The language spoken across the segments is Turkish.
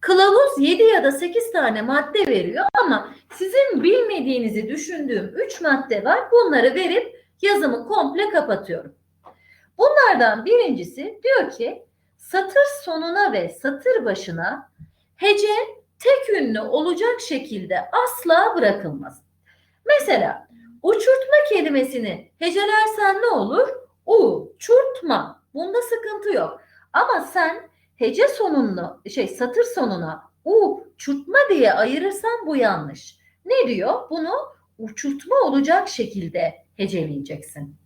Kılavuz 7 ya da 8 tane madde veriyor ama sizin bilmediğinizi düşündüğüm 3 madde var. Bunları verip yazımı komple kapatıyorum. Bunlardan birincisi diyor ki satır sonuna ve satır başına hece tek ünlü olacak şekilde asla bırakılmaz. Mesela uçurtma kelimesini hecelersen ne olur? Uçurtma. Bunda sıkıntı yok. Ama sen hece sonunu şey satır sonuna u çurtma diye ayırırsan bu yanlış. Ne diyor? Bunu uçurtma olacak şekilde heceleyeceksin.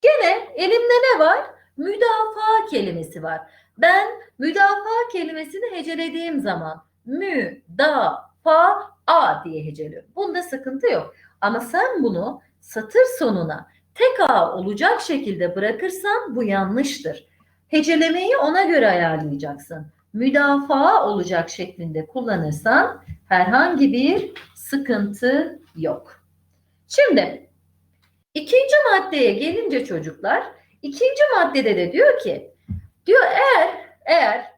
Gene elimde ne var? Müdafaa kelimesi var. Ben müdafaa kelimesini hecelediğim zaman mü, da, fa, a diye heceliyorum. Bunda sıkıntı yok. Ama sen bunu satır sonuna tek a olacak şekilde bırakırsan bu yanlıştır. Hecelemeyi ona göre ayarlayacaksın. Müdafaa olacak şeklinde kullanırsan herhangi bir sıkıntı yok. Şimdi ikinci maddeye gelince çocuklar, ikinci maddede de diyor ki, diyor eğer eğer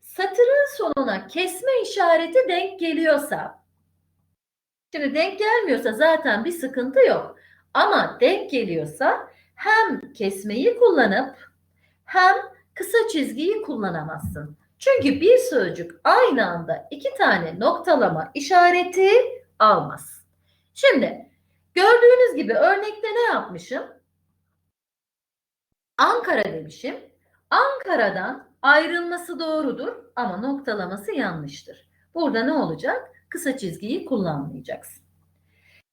satırın sonuna kesme işareti denk geliyorsa, şimdi denk gelmiyorsa zaten bir sıkıntı yok. Ama denk geliyorsa hem kesmeyi kullanıp hem kısa çizgiyi kullanamazsın. Çünkü bir sözcük aynı anda iki tane noktalama işareti almaz. Şimdi gördüğünüz gibi örnekte ne yapmışım? Ankara demişim. Ankara'dan ayrılması doğrudur ama noktalaması yanlıştır. Burada ne olacak? Kısa çizgiyi kullanmayacaksın.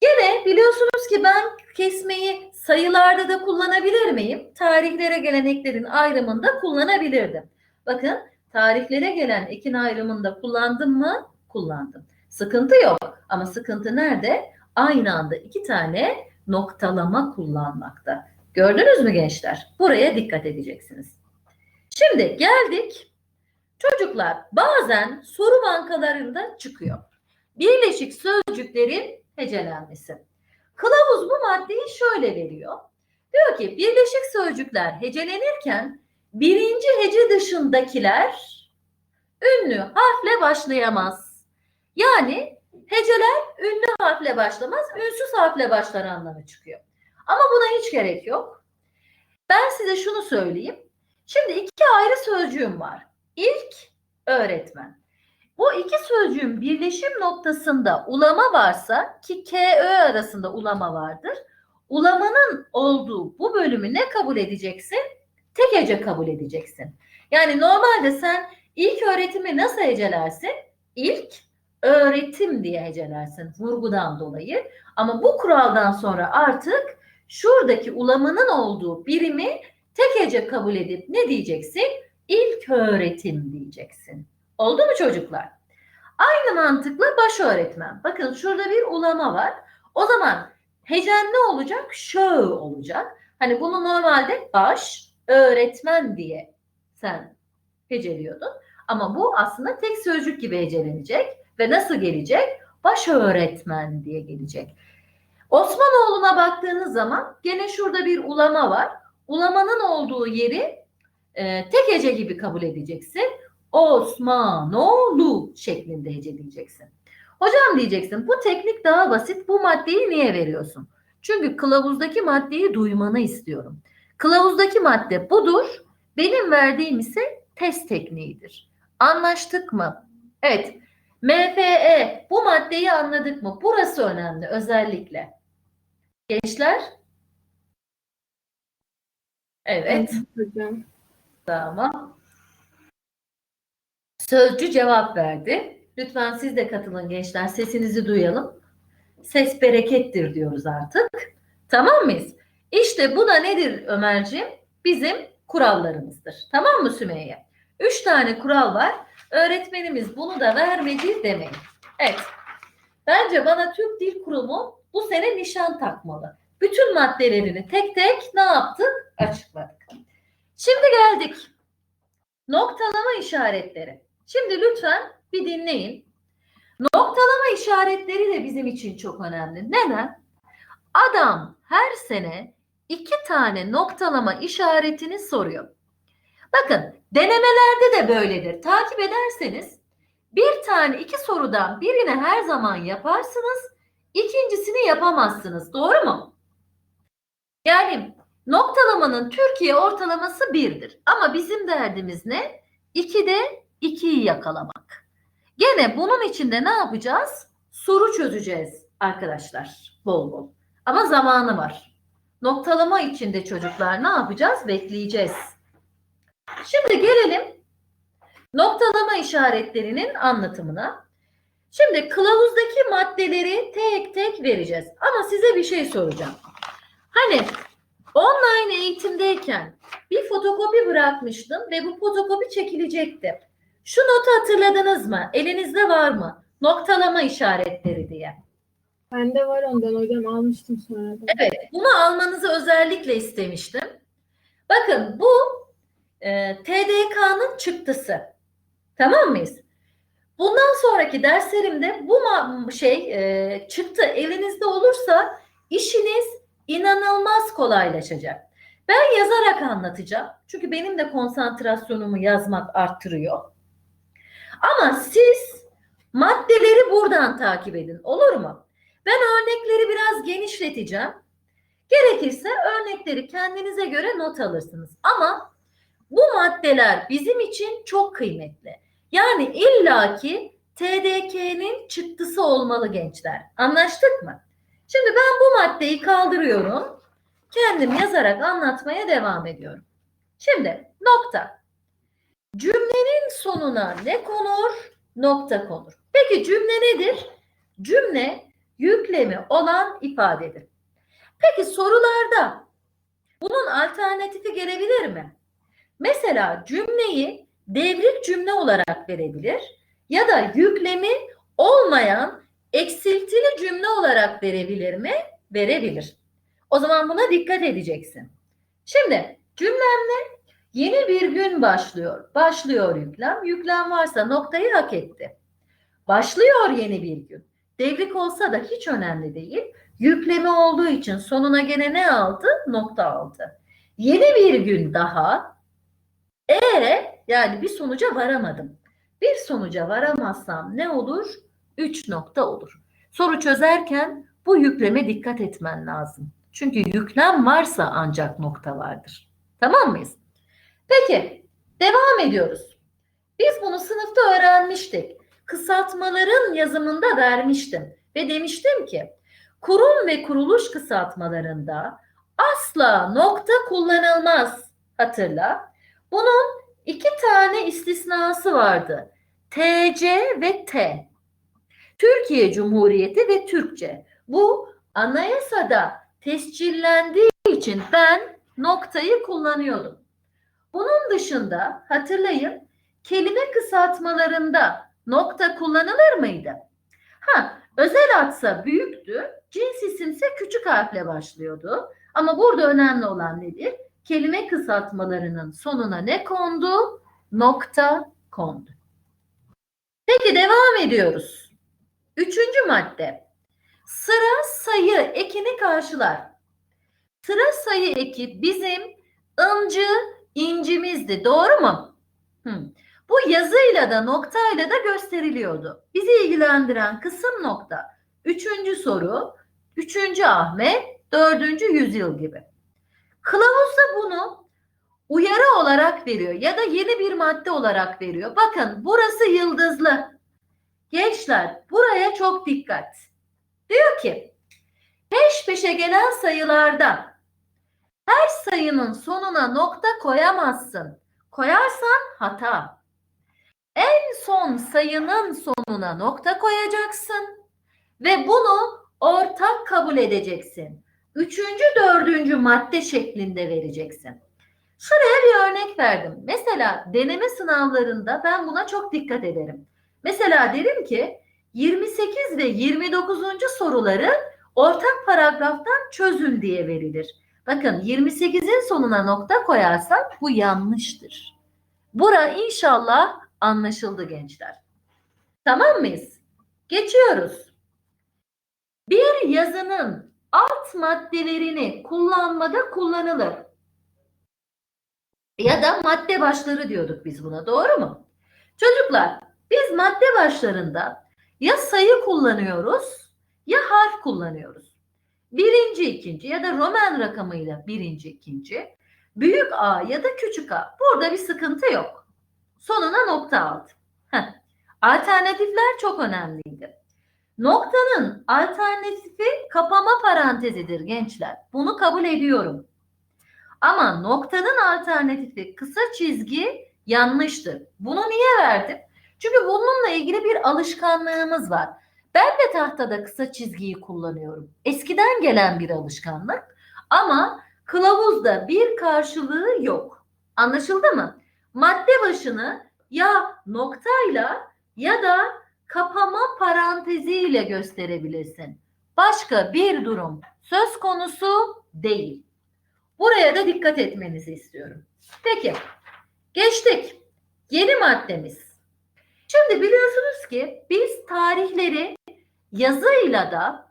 Gene biliyorsunuz ki ben kesmeyi sayılarda da kullanabilir miyim? Tarihlere gelen eklerin ayrımında kullanabilirdim. Bakın tarihlere gelen ekin ayrımında kullandım mı? Kullandım. Sıkıntı yok ama sıkıntı nerede? Aynı anda iki tane noktalama kullanmakta. Gördünüz mü gençler? Buraya dikkat edeceksiniz. Şimdi geldik. Çocuklar bazen soru bankalarında çıkıyor. Birleşik sözcüklerin hecelenmesi. Kılavuz bu maddeyi şöyle veriyor. Diyor ki birleşik sözcükler hecelenirken birinci hece dışındakiler ünlü harfle başlayamaz. Yani heceler ünlü harfle başlamaz, ünsüz harfle başlar anlamı çıkıyor. Ama buna hiç gerek yok. Ben size şunu söyleyeyim. Şimdi iki ayrı sözcüğüm var. İlk öğretmen. Bu iki sözcüğün birleşim noktasında ulama varsa ki K, Ö arasında ulama vardır. Ulamanın olduğu bu bölümü ne kabul edeceksin? Tek hece kabul edeceksin. Yani normalde sen ilk öğretimi nasıl hecelersin? İlk öğretim diye hecelersin vurgudan dolayı. Ama bu kuraldan sonra artık şuradaki ulamanın olduğu birimi tek hece kabul edip ne diyeceksin? İlk öğretim diyeceksin. Oldu mu çocuklar? Aynı mantıkla baş öğretmen. Bakın şurada bir ulama var. O zaman hecen ne olacak? Şö olacak. Hani bunu normalde baş öğretmen diye sen heceliyordun. Ama bu aslında tek sözcük gibi hecelenecek. Ve nasıl gelecek? Baş öğretmen diye gelecek. Osmanoğlu'na baktığınız zaman gene şurada bir ulama var. Ulamanın olduğu yeri e, tek hece gibi kabul edeceksin. Osmanoğlu şeklinde heceleyeceksin. Hocam diyeceksin bu teknik daha basit. Bu maddeyi niye veriyorsun? Çünkü kılavuzdaki maddeyi duymanı istiyorum. Kılavuzdaki madde budur. Benim verdiğim ise test tekniğidir. Anlaştık mı? Evet. MFE bu maddeyi anladık mı? Burası önemli özellikle. Gençler? Evet. Hocam. Tamam. Sözcü cevap verdi. Lütfen siz de katılın gençler. Sesinizi duyalım. Ses berekettir diyoruz artık. Tamam mıyız? İşte bu da nedir Ömerciğim? Bizim kurallarımızdır. Tamam mı Sümeyye? Üç tane kural var. Öğretmenimiz bunu da vermedi demeyin. Evet. Bence bana Türk Dil Kurumu bu sene nişan takmalı. Bütün maddelerini tek tek ne yaptık? Açıkladık. Şimdi geldik. Noktalama işaretleri. Şimdi lütfen bir dinleyin. Noktalama işaretleri de bizim için çok önemli. Neden? Adam her sene iki tane noktalama işaretini soruyor. Bakın denemelerde de böyledir. Takip ederseniz bir tane iki sorudan birini her zaman yaparsınız, ikincisini yapamazsınız. Doğru mu? Yani noktalamanın Türkiye ortalaması birdir. Ama bizim derdimiz ne? 2'de 2'yi yakalamak. Gene bunun içinde ne yapacağız? Soru çözeceğiz arkadaşlar bol bol. Ama zamanı var. Noktalama içinde çocuklar ne yapacağız? Bekleyeceğiz. Şimdi gelelim noktalama işaretlerinin anlatımına. Şimdi kılavuzdaki maddeleri tek tek vereceğiz. Ama size bir şey soracağım. Hani online eğitimdeyken bir fotokopi bırakmıştım ve bu fotokopi çekilecekti. Şu notu hatırladınız mı? Elinizde var mı? Noktalama işaretleri diye. Bende var ondan hocam almıştım sonra da. Evet, bunu almanızı özellikle istemiştim. Bakın bu e, TDK'nın çıktısı. Tamam mıyız? Bundan sonraki derslerimde bu şey e, çıktı elinizde olursa işiniz inanılmaz kolaylaşacak. Ben yazarak anlatacağım. Çünkü benim de konsantrasyonumu yazmak arttırıyor. Ama siz maddeleri buradan takip edin. Olur mu? Ben örnekleri biraz genişleteceğim. Gerekirse örnekleri kendinize göre not alırsınız. Ama bu maddeler bizim için çok kıymetli. Yani illaki TDK'nin çıktısı olmalı gençler. Anlaştık mı? Şimdi ben bu maddeyi kaldırıyorum. Kendim yazarak anlatmaya devam ediyorum. Şimdi nokta. Cümlenin sonuna ne konur? Nokta konur. Peki cümle nedir? Cümle yüklemi olan ifadedir. Peki sorularda bunun alternatifi gelebilir mi? Mesela cümleyi devrik cümle olarak verebilir ya da yüklemi olmayan eksiltili cümle olarak verebilir mi? Verebilir. O zaman buna dikkat edeceksin. Şimdi cümlem ne? Yeni bir gün başlıyor. Başlıyor yüklem. Yüklem varsa noktayı hak etti. Başlıyor yeni bir gün. Devrik olsa da hiç önemli değil. Yükleme olduğu için sonuna gene ne aldı? Nokta aldı. Yeni bir gün daha. E yani bir sonuca varamadım. Bir sonuca varamazsam ne olur? 3 nokta olur. Soru çözerken bu yükleme dikkat etmen lazım. Çünkü yüklem varsa ancak nokta vardır. Tamam mıyız? Peki, devam ediyoruz. Biz bunu sınıfta öğrenmiştik. Kısaltmaların yazımında vermiştim ve demiştim ki kurum ve kuruluş kısaltmalarında asla nokta kullanılmaz. Hatırla. Bunun iki tane istisnası vardı. TC ve T. Türkiye Cumhuriyeti ve Türkçe. Bu anayasada tescillendiği için ben noktayı kullanıyordum. Bunun dışında hatırlayın kelime kısaltmalarında nokta kullanılır mıydı? Ha, özel adsa büyüktü, cins isimse küçük harfle başlıyordu. Ama burada önemli olan nedir? Kelime kısaltmalarının sonuna ne kondu? Nokta kondu. Peki devam ediyoruz. Üçüncü madde. Sıra sayı ekini karşılar. Sıra sayı eki bizim ıncı incimizdi. Doğru mu? Hı. Bu yazıyla da noktayla da gösteriliyordu. Bizi ilgilendiren kısım nokta. Üçüncü soru, üçüncü Ahmet, dördüncü yüzyıl gibi. Kılavuz da bunu uyarı olarak veriyor ya da yeni bir madde olarak veriyor. Bakın burası yıldızlı. Gençler buraya çok dikkat. Diyor ki peş peşe gelen sayılarda her sayının sonuna nokta koyamazsın. Koyarsan hata. En son sayının sonuna nokta koyacaksın ve bunu ortak kabul edeceksin. Üçüncü, dördüncü madde şeklinde vereceksin. Şuraya bir örnek verdim. Mesela deneme sınavlarında ben buna çok dikkat ederim. Mesela derim ki 28 ve 29. soruları ortak paragraftan çözün diye verilir. Bakın 28'in sonuna nokta koyarsak bu yanlıştır. Bura inşallah anlaşıldı gençler. Tamam mıyız? Geçiyoruz. Bir yazının alt maddelerini kullanmada kullanılır. Ya da madde başları diyorduk biz buna doğru mu? Çocuklar Biz madde başlarında ya sayı kullanıyoruz ya harf kullanıyoruz. Birinci, ikinci ya da Roman rakamıyla birinci, ikinci. Büyük A ya da küçük A. Burada bir sıkıntı yok. Sonuna nokta aldım. Heh. Alternatifler çok önemliydi. Noktanın alternatifi kapama parantezidir gençler. Bunu kabul ediyorum. Ama noktanın alternatifi kısa çizgi yanlıştır. Bunu niye verdim? Çünkü bununla ilgili bir alışkanlığımız var. Ben de tahtada kısa çizgiyi kullanıyorum. Eskiden gelen bir alışkanlık ama kılavuzda bir karşılığı yok. Anlaşıldı mı? Madde başını ya noktayla ya da kapama paranteziyle gösterebilirsin. Başka bir durum söz konusu değil. Buraya da dikkat etmenizi istiyorum. Peki, geçtik. Yeni maddemiz. Şimdi biliyorsunuz ki biz tarihleri yazıyla da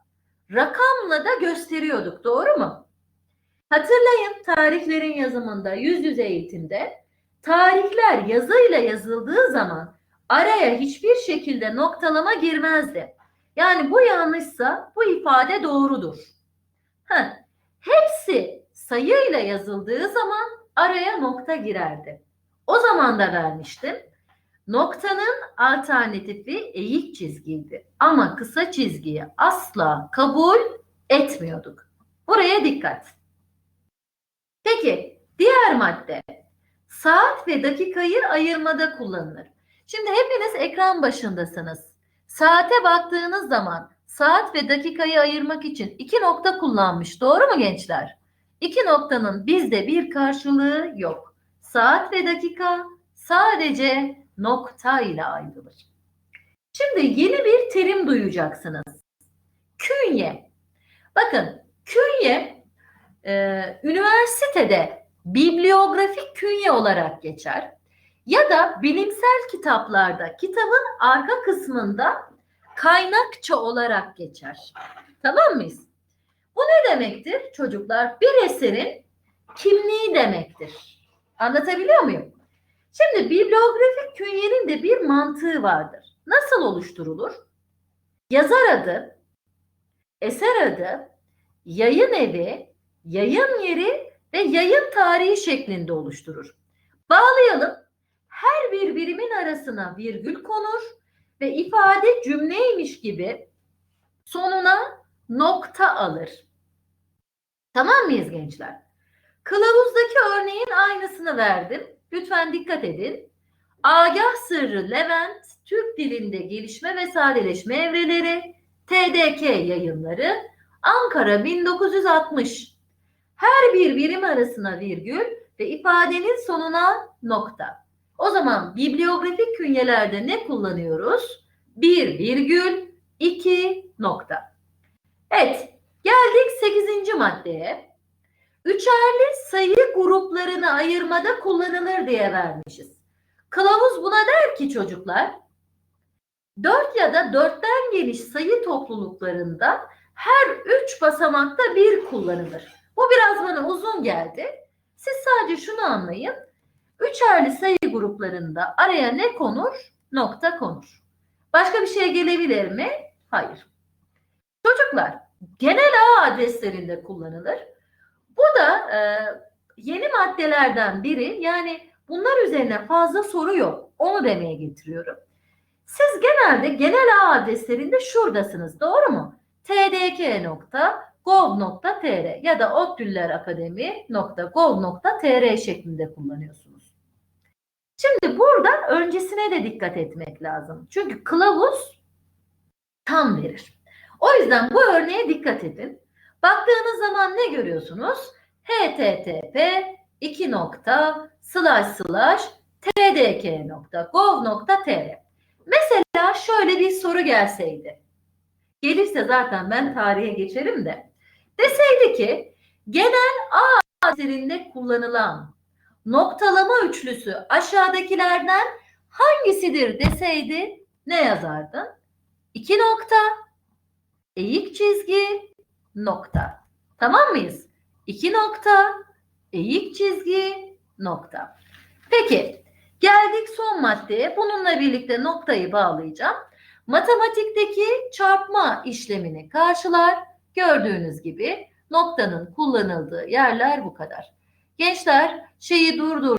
rakamla da gösteriyorduk. Doğru mu? Hatırlayın tarihlerin yazımında yüz yüze eğitimde tarihler yazıyla yazıldığı zaman araya hiçbir şekilde noktalama girmezdi. Yani bu yanlışsa bu ifade doğrudur. Heh, hepsi sayıyla yazıldığı zaman araya nokta girerdi. O zaman da vermiştim. Noktanın alternatifi eğik çizgiydi. Ama kısa çizgiyi asla kabul etmiyorduk. Buraya dikkat. Peki diğer madde saat ve dakikayı ayırmada kullanılır. Şimdi hepiniz ekran başındasınız. Saate baktığınız zaman saat ve dakikayı ayırmak için iki nokta kullanmış. Doğru mu gençler? İki noktanın bizde bir karşılığı yok. Saat ve dakika sadece nokta ile ayrılır. Şimdi yeni bir terim duyacaksınız. Künye. Bakın künye e, üniversitede bibliografik künye olarak geçer. Ya da bilimsel kitaplarda kitabın arka kısmında kaynakça olarak geçer. Tamam mıyız? Bu ne demektir çocuklar? Bir eserin kimliği demektir. Anlatabiliyor muyum? Şimdi bibliografik künyenin de bir mantığı vardır. Nasıl oluşturulur? Yazar adı, eser adı, yayın evi, yayın yeri ve yayın tarihi şeklinde oluşturur. Bağlayalım. Her bir birimin arasına virgül konur ve ifade cümleymiş gibi sonuna nokta alır. Tamam mıyız gençler? Kılavuzdaki örneğin aynısını verdim. Lütfen dikkat edin. Agah Sırrı Levent, Türk dilinde gelişme ve sadeleşme evreleri, TDK yayınları, Ankara 1960. Her bir birim arasına virgül ve ifadenin sonuna nokta. O zaman bibliografik künyelerde ne kullanıyoruz? Bir virgül, iki nokta. Evet, geldik 8. maddeye. Üçerli sayı gruplarını ayırmada kullanılır diye vermişiz. Kılavuz buna der ki çocuklar, 4 ya da 4'ten geniş sayı topluluklarında her 3 basamakta bir kullanılır. Bu biraz bana uzun geldi. Siz sadece şunu anlayın. Üçerli sayı gruplarında araya ne konur? Nokta konur. Başka bir şey gelebilir mi? Hayır. Çocuklar genel ağ adreslerinde kullanılır. Bu da e, yeni maddelerden biri. Yani bunlar üzerine fazla soru yok. Onu demeye getiriyorum. Siz genelde genel ağ adreslerinde şuradasınız. Doğru mu? tdk.gov.tr ya da ottüllerakademi.gov.tr şeklinde kullanıyorsunuz. Şimdi burada öncesine de dikkat etmek lazım. Çünkü kılavuz tam verir. O yüzden bu örneğe dikkat edin. Baktığınız zaman ne görüyorsunuz? http 2 nokta slash slash tdk.gov.tr Mesela şöyle bir soru gelseydi. Gelirse zaten ben tarihe geçerim de. Deseydi ki genel A adreslerinde kullanılan noktalama üçlüsü aşağıdakilerden hangisidir deseydi ne yazardın? İki nokta, eğik çizgi, nokta. Tamam mıyız? İki nokta, eğik çizgi, nokta. Peki, Geldik son maddeye. Bununla birlikte noktayı bağlayacağım. Matematikteki çarpma işlemini karşılar. Gördüğünüz gibi noktanın kullanıldığı yerler bu kadar. Gençler şeyi durdur